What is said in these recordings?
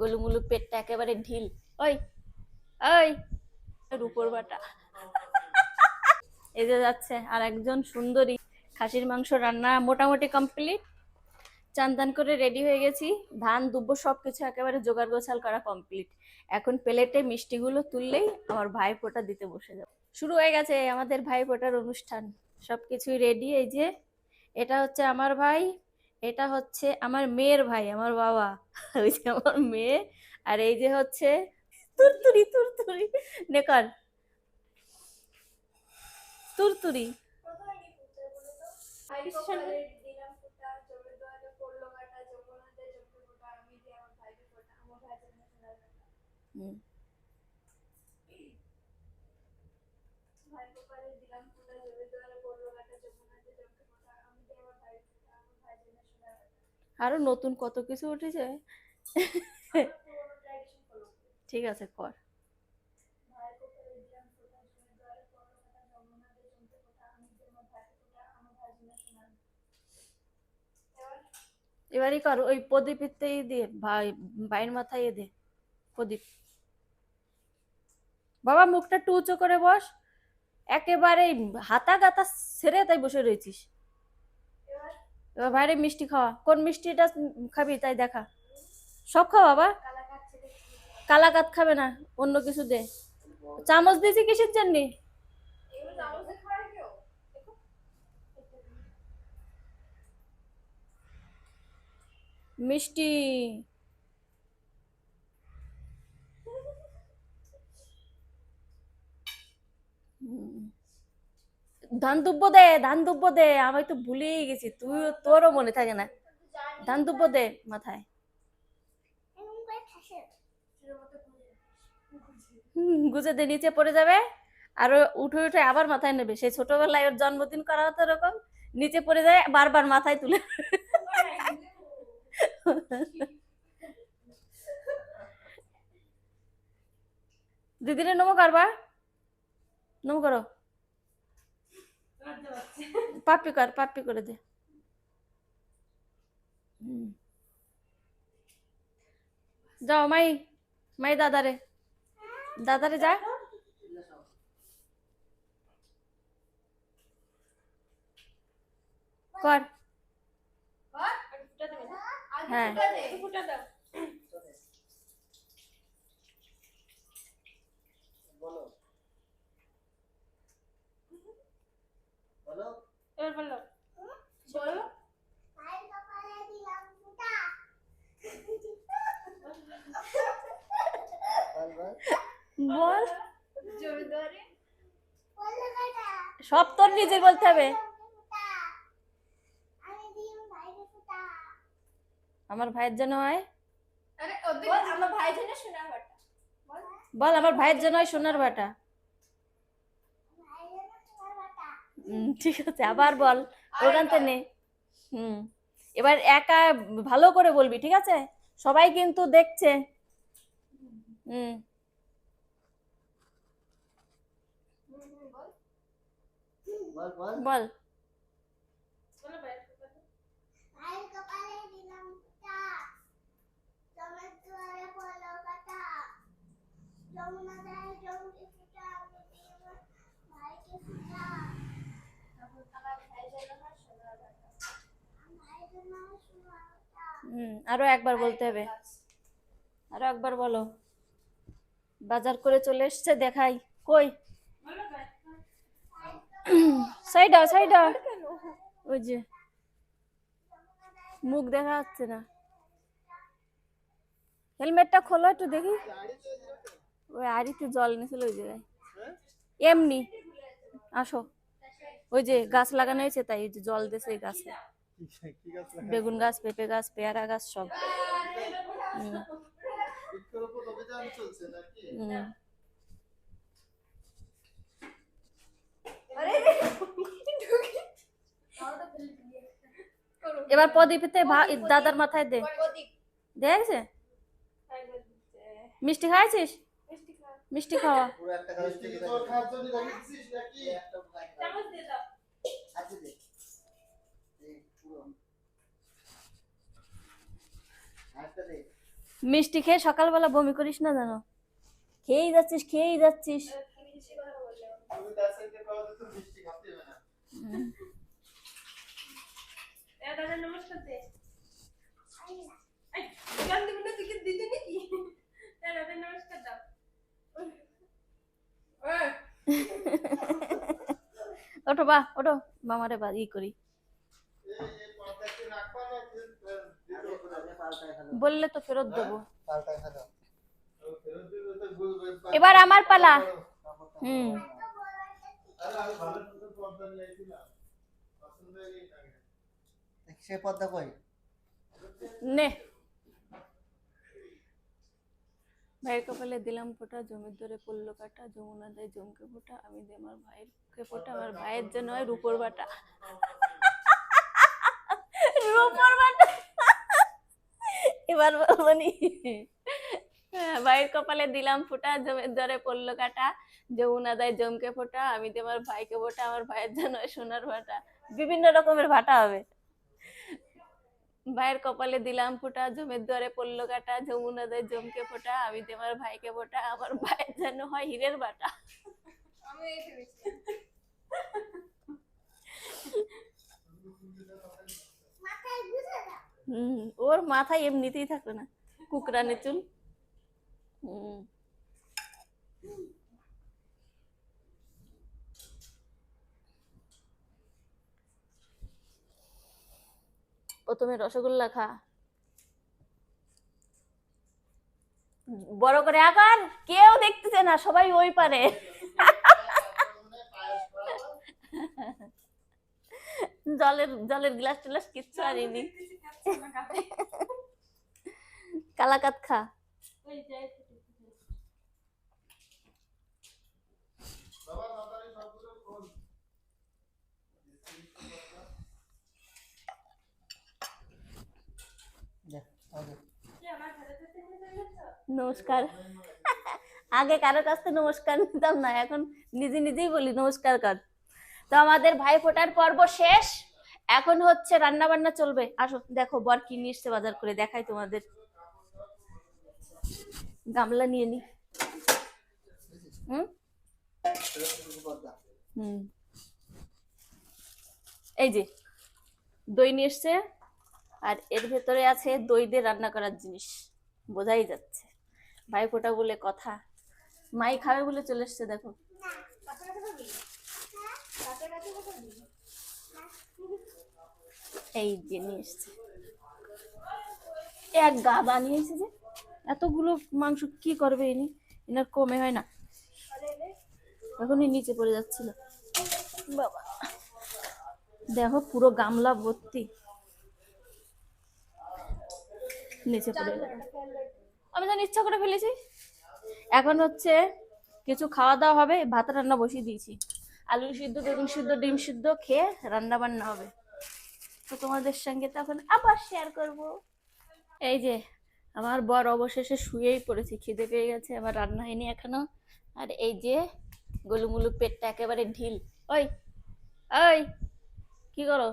গোলুমুলু পেটটা একেবারে ঢিল। ওই ওই রূপর বাটা। এই যে যাচ্ছে আর একজন সুন্দরী। খাসির মাংস রান্না মোটামুটি কমপ্লিট চান করে রেডি হয়ে গেছি। ধান, দুব্বো সব কিছু একেবারে জোগাড় গোছাল করা কমপ্লিট এখন প্লেটে মিষ্টিগুলো তুললেই আমার ভাই ফোঁটা দিতে বসে যাবে। শুরু হয়ে গেছে আমাদের ভাই ফোঁটার অনুষ্ঠান। সব কিছুই রেডি এই যে। এটা হচ্ছে আমার ভাই। এটা হচ্ছে আমার মেয়ের ভাই, আমার বাবা। ওই যে আমার মেয়ে, আর এই যে হচ্ছে তুরতুরি তুরতুরি। নেকর তুরতুরি। হুম। আরও নতুন কত কিছু উঠেছে। ঠিক আছে, কর। এবারই কর, ওই প্রদীপের দিয়ে ভাই, ভাইয়ের মাথায় দে, প্রদীপ। বাবা, মুখটা একটু উঁচু করে বস। একেবারে হাতা গাতা ছেড়ে তাই বসে রয়েছিস। এবার বাইরে মিষ্টি খাওয়া। কোন মিষ্টিটা খাবি তাই দেখা। সব খাওয়া বাবা। কালাকাত খাবে না, অন্য কিছু দে। চামচ দিয়েছি কিসের জন্য? মিষ্টি। ধান দুব্বো দে ধান দুব্বো দে আমি তো ভুলেই গেছি তুই তোরও মনে থাকে না। ধান দুব্বো দে মাথায়। গুজে দে, নিচে পড়ে যাবে, আর উঠে উঠে আবার মাথায় নেবে। সেই ছোটবেলায় ওর জন্মদিন করা হতো এরকম, নিচে পড়ে যায়, বারবার মাথায় তুলে দিদিরে নমো করবা। নমো করো। পাপি কর পাপি করে দে হুম। যাও মাই মাই দাদারে দাদারে যা কর হ্যাঁ বলো বলো এবার বলল বলো বল বল বল। সব তোর নিজে বলতে হবে। আমার ভাইয়ের জন্য হয়। বল। আমার ভাইয়ের জন্য হয় সোনার বাটা। ঠিক আছে আবার বল। ওখানতে নে হুম। এবার একা ভালো করে বলবি ঠিক আছে? সবাই কিন্তু দেখছে। হুম। বল বল। বল। হুম আরও একবার বলতে হবে। আরও একবার বলো। বাজার করে চলে এসছে দেখাই। কই? সাইড আও সাইড। আও ওই যে। মুখ দেখা যাচ্ছে না। হেলমেটটা খোলো একটু দেখি। ওই আড়িতে জল নিয়েছিল ওই জায়গায়। এমনি। আসো। ওই যে গাছ লাগানো হয়েছে তাই ওই যে জল দিয়েছে এই গাছে। বেগুন গাছ পেঁপে গাছ পেয়ারা গাছ সব। হুম, বৃক্ষরোপণ অভিযান চলছে নাকি হুম। আরে এবার প্রদীপতে দাদার মাথায় দে। দেখছে মিষ্টি খাইছিস মিষ্টি খাওয়া। দে। মিষ্টি খেয়ে সকালবেলা বমি করিস না জানো খেয়েই যাচ্ছিস খেয়েই যাচ্ছিস। তুমি তার সাথে কথা তো মিষ্টি খাতে হবে না। কি দিদি, নমস্কার দাও। ওঠো বা ওঠো। মামারে বা, ই করি। বললে তো ফেরত দেবো। এবার আমার পালা। হুম। সে পদ্মা কই? নে। ভাইয়ের কপালে দিলাম ফোঁটা জমির দরে পড়ল কাটা যমুনা দেয় জমকে ফোঁটা আমি দিই আমার ভাইয়েরকে ফোঁটা আমার ভাইয়ের জন্য হয় রূপোর বাটা। রূপোর বাটা। এবার বলব নি। হ্যাঁ, ভাইয়ের কপালে দিলাম ফোঁটা জমির দরে পড়ল কাটা যমুনা দেয় জমকে ফোঁটা আমি দিই আমার ভাইকে ফোঁটা আমার ভাইয়ের জন্য সোনার ভাটা বিভিন্ন রকমের ভাটা হবে। ভাইয়ের কপালে দিলাম ফোঁটা জমের দুয়ারে পড়ল কাটা যমুনা দেয় জমকে ফোঁটা আমি দিই আমার ভাইকে ফোঁটা আমার ভাইয়ের যেন হয় হীরের বাটা। হুম ওর মাথায় এমনিতেই থাকবে না কুকরানে চুল। হুম। প্রথমে রসগোল্লা খা। বড় করে আকার কেউ দেখতেছে না সবাই ওই পারে। জলের জলের গ্লাস টিলাস কিচ্ছু আনিনি। কালাকাত খা বাবা তাড়াতাড়ি সবগুলো খোল দেখ আগে নমস্কার। আগে কারও কাছ থেকে নমস্কার নিতাম না, এখন নিজে নিজেই বলি নমস্কার কর। তো আমাদের ভাই ফোটার পর্ব শেষ। এখন হচ্ছে রান্না বান্না চলবে। আসো, দেখো বর কি নিয়ে এসছে বাজার করে, দেখাই তোমাদের। গামলা নিয়ে নি। হুম। এই যে, দই নিয়ে এসছে। আর এর ভেতরে আছে দই দিয়ে রান্না করার জিনিস। বোঝাই যাচ্ছে। ভাই ফোটা বলে কথা। মাই খাবে বলে চলে এসছে, দেখো। এই যে নিয়ে এসছে। এক গাদা নিয়ে এসেছে যে, এতগুলো মাংস কি করবে ইনি? এনার কমে হয় না। এখনই নিচে পড়ে যাচ্ছিল। বাবা। দেখো পুরো গামলা ভর্তি। নিচে পড়ে গেল। আমি জানি ইচ্ছা করে ফেলেছি। এখন হচ্ছে কিছু খাওয়া দাওয়া হবে ভাত রান্না বসিয়ে দিয়েছি। আলু সিদ্ধ বেগুন সিদ্ধ ডিম সিদ্ধ খেয়ে রান্না বান্না হবে। তো তোমাদের সঙ্গে তখন আবার শেয়ার করব। এই যে আমার বর অবশেষে শুয়েই পড়েছে খিদে পেয়ে গেছে আমার রান্না হয়নি এখনও। আর এই যে গোলুমুলু পেটটা একেবারে ঢিল। ওই ওই কি করো?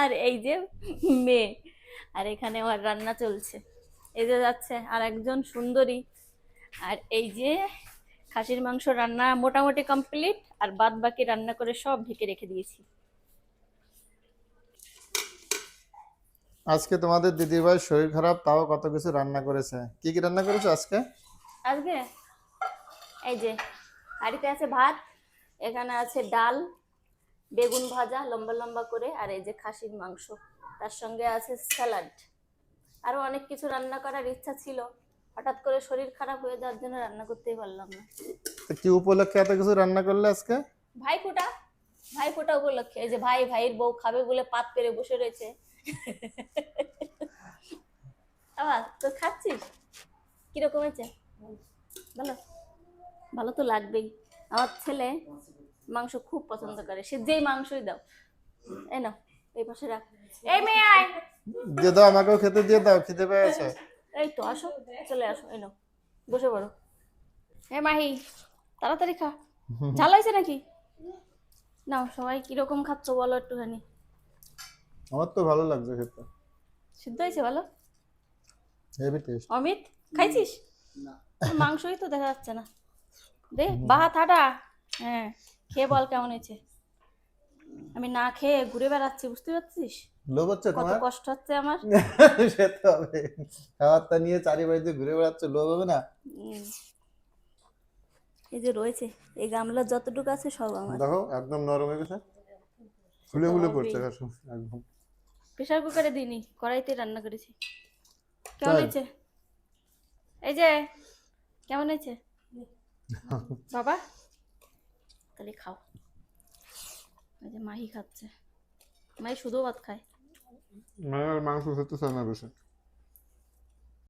আর এই যে মেয়ে। আর এখানে আমার রান্না চলছে। এই যে যাচ্ছে আর একজন সুন্দরী। আর এই যে খাসির মাংস রান্না মোটামুটি কমপ্লিট আর বাদ বাকি রান্না করে সব ঢেকে রেখে দিয়েছি। আজকে তোমাদের দিদির ভাই শরীর খারাপ তাও কত কিছু রান্না করেছে? কি কি রান্না করেছে আজকে? আজকে এই যে হাঁড়িতে আছে ভাত এখানে আছে ডাল বেগুন ভাজা লম্বা লম্বা করে আর এই যে খাসির মাংস। তার সঙ্গে আছে স্যালাড। আরও অনেক কিছু রান্না করার ইচ্ছা ছিল। হঠাৎ করে শরীর খারাপ হয়ে যাওয়ার জন্য রান্না করতেই পারলাম না। তো কি উপলক্ষে এত কিছু রান্না করলে আজকে? ভাই ফোটা ভাই ফোটা উপলক্ষে। এই যে ভাই ভাইয়ের বউ খাবে বলে পাত পেরে বসে রয়েছে। আবার তো খাচ্ছিস? কীরকম হয়েছে? ভালো। ভালো তো লাগবেই। আমার ছেলে মাংস খুব পছন্দ করে। সে যেই মাংসই দাও। এই নাও। এই পাশে রাখ। এই মেয়ে আয়। দিয়ে দাও আমাকেও খেতে দিয়ে দাও খিদে পেয়েছে এই তো আসো চলে আসো এই নাও বসে পড়ো। এ মাহি তাড়াতাড়ি খা। ঝাল হয়েছে নাকি? নাও সবাই কীরকম খাচ্ছ বলো একটুখানি। আমার তো ভালো লাগছে খেতে। সিদ্ধ হয়েছে ভালো হেভি টেস্ট অমিত খাইছিস? না। মাংসই তো দেখা যাচ্ছে না। দে বাহা থাটা। হ্যাঁ খেয়ে বল কেমন হয়েছে। আমি না খেয়ে ঘুরে বেড়াচ্ছি বুঝতে পারছিস? লোভ হচ্ছে কত তোমার? কষ্ট হচ্ছে আমার। সে তো হবে। খাবারটা নিয়ে চারি বাড়িতে ঘুরে বেড়াচ্ছে লোভ হবে না? এই যে রয়েছে এই গামলা যতটুকু আছে সব আমার। দেখো একদম নরম হয়ে গেছে। ফুলে ফুলে পড়ছে একদম। প্রেশার কুকারে দিইনি কড়াইতে রান্না করেছি। কেমন হয়েছে? এই যে কেমন হয়েছে? বাবা তাহলে খাও। এই যে মাহি খাচ্ছে। মাহি শুধু ভাত খায়। মাংস খেতে চায় না বেশি।